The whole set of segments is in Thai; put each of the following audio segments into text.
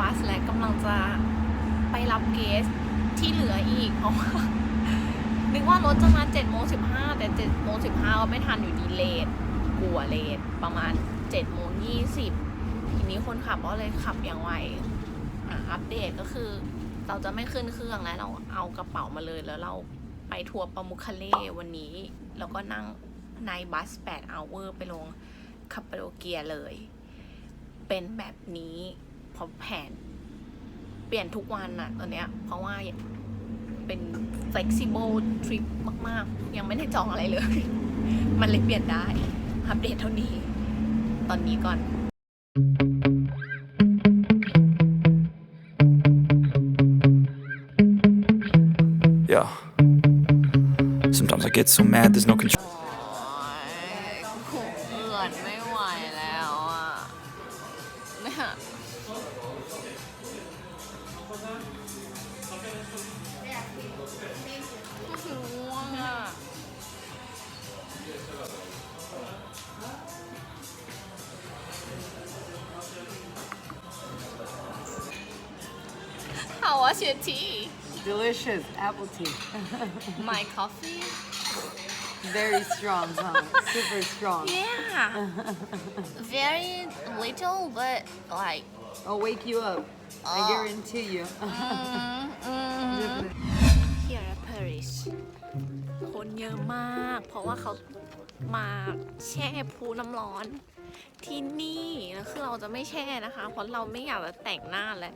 บัสและกำลังจะไปรับเกสที่เหลืออีกเพราะว่านึกว่ารถจะมา7โมง15แต่7โมง15ก็ไม่ทันอยู่ดีเลทกลัวเลทประมาณ7โมง20ทีนี้คนขับก็เลยขับอย่างไวอัปเดตก็คือ เราจะไม่ขึ้นเครื่องแล้วเราเอากระเป๋ามาเลยแล้วเราไปทัวร์ปามุคาเล่วันนี้ แล้วก็นั่งในบัส8 hour ไปลงคาปาโดเกียเลย เป็นแบบนี้ เพราะแผน เปลี่ยนทุกวันอะตอนเนี้ย เพราะว่าเป็น flexible trip มาก ๆ ยังไม่ได้จองอะไรเลย มันเลยเปลี่ยนได้ อัปเดตเท่านี้ ตอนนี้ก่อน Yeah. Sometimes I get so mad, there's no control. โอ้ยกูเอือนไม่ไหวแล้วอะเนี่ย ง่วงอ่ะ How was your tea? Delicious apple tea. My coffee? Very strong, huh? Super strong. Yeah. Very little, but like. I'll wake you up. I Oh. guarantee you. Mm, mm. Here at Paris คนเยอะมาก เพราะว่าเขามาแช่พูน้ำร้อนที่นี่แล้วคือเราจะไม่แช่นะคะ เพราะเราไม่อยากจะแต่งหน้าแล้ว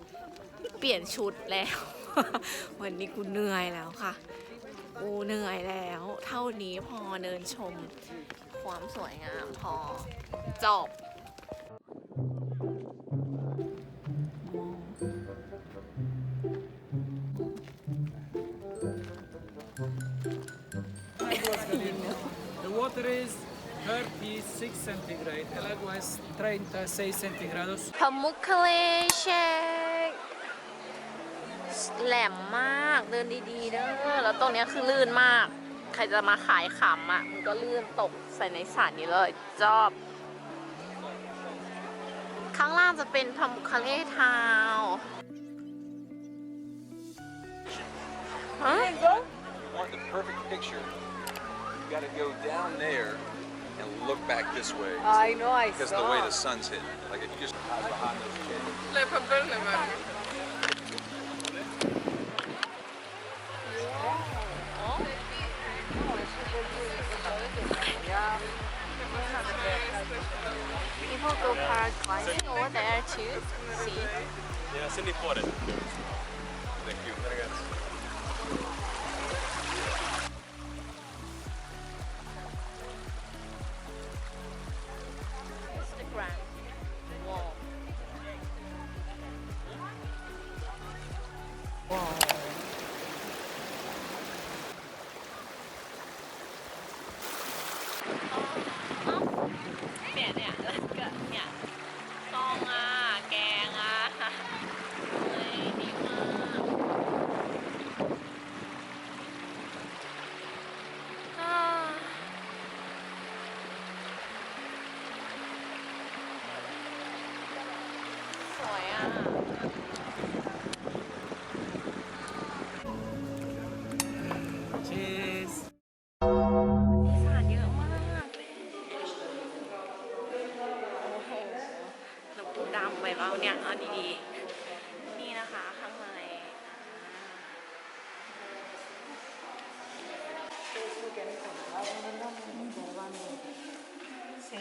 เปลี่ยนชุดแล้ว วันนี้กูเหนื่อยแล้วค่ะ กูเหนื่อยแล้ว เท่านี้พอเดินชม ความสวยงามพอจบ The water is 36 centigrade, el agua es 36 centígrados. พามุคเลเชคแหลมมากเดินดีๆเด้อแล้วตรงเนี้ยคือลื่นมาก ใครจะมาขายขำอะมันก็ลื่นตกใส่ในสระนี้เลยจอบ ข้างล่างจะเป็นพามุคเลทาวน์ฮะ want the perfect picture, you got to go down there and look back this way. I know, I Because the way the sun's hitting. Like if you just hide behind those chairs. People go paragliding over there too. See? Yeah, Cindy Flores. Thank you. เนี่ยเนี่ยแล้วก็เนี่ยซองอะ แกงอะเฮ้ยดีมากอ่าสวยอะ เปล่าเนี่ยเอาดีๆ นี่นะคะข้างในเ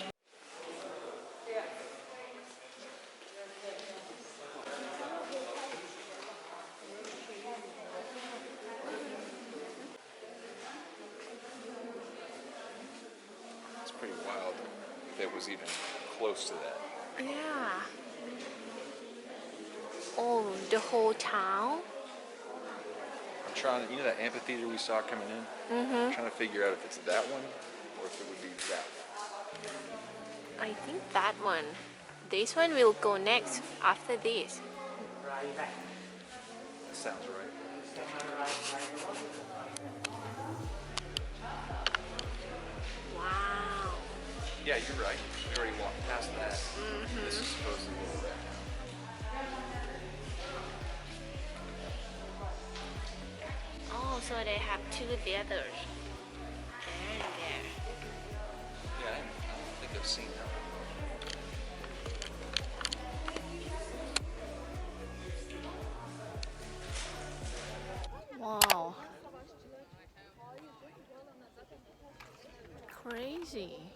It's pretty wild if it was even close to that. Yeah. Oh, the whole town? I'm trying, to you know that amphitheater we saw coming in? Mm-hmm. I'm trying to figure out if it's that one or if it would be that one. I think that one. This one will go next after this. Sounds right. Wow. Yeah, you're right. We already walked past that. This is supposed they have two theaters there and there Yeah, I I don't think I've seen that. Wow. Crazy.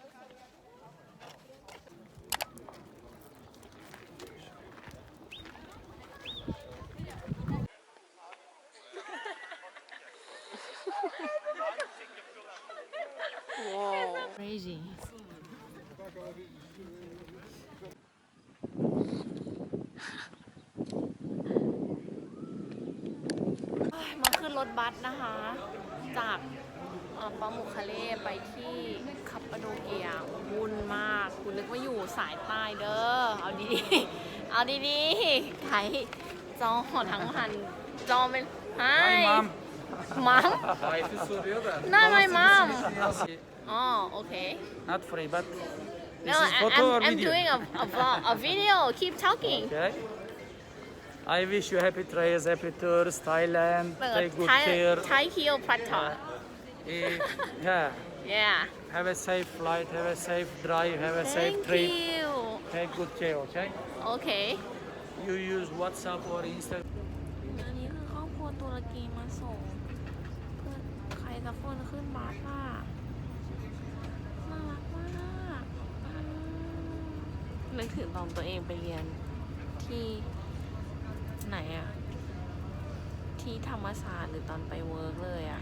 ถบัสนะคะ จากเอ่อปามุคาเล่ไปที่คัปปาโดเกียวุ่นมาก คุณนึกว่าอยู่สายใต้เด้อ เอาดีๆ เอาดีๆไถจอทั้งหันจอเป็นไฮ mom. มัม Wife soruyor da. Not my mom. Nasıl? อ๋อโอเค Not free, but this No is I- photo or I'm, I'm video. doing a, a, vlog, a video keep talking Okay. I wish you happy travels, happy tours, Thailand. เปิด Take good ไทย care. ไทยคิวพัตตา Eh, yeah. yeah Have a safe flight, have a safe drive, have a safe thank trip. you Take good care, okay? โอเค You use WhatsApp or Instagram. อันนี้คือครอบครัวตุรกีมาส่งเพื่อนใครสักคนขึ้นบัสอะน่ารักมากอืมนึกถึงตอนตัวเองไปเรียนที่ ไหนอะที่ธรรมศาสตร์หรือตอนไปเวิร์กเลยอะ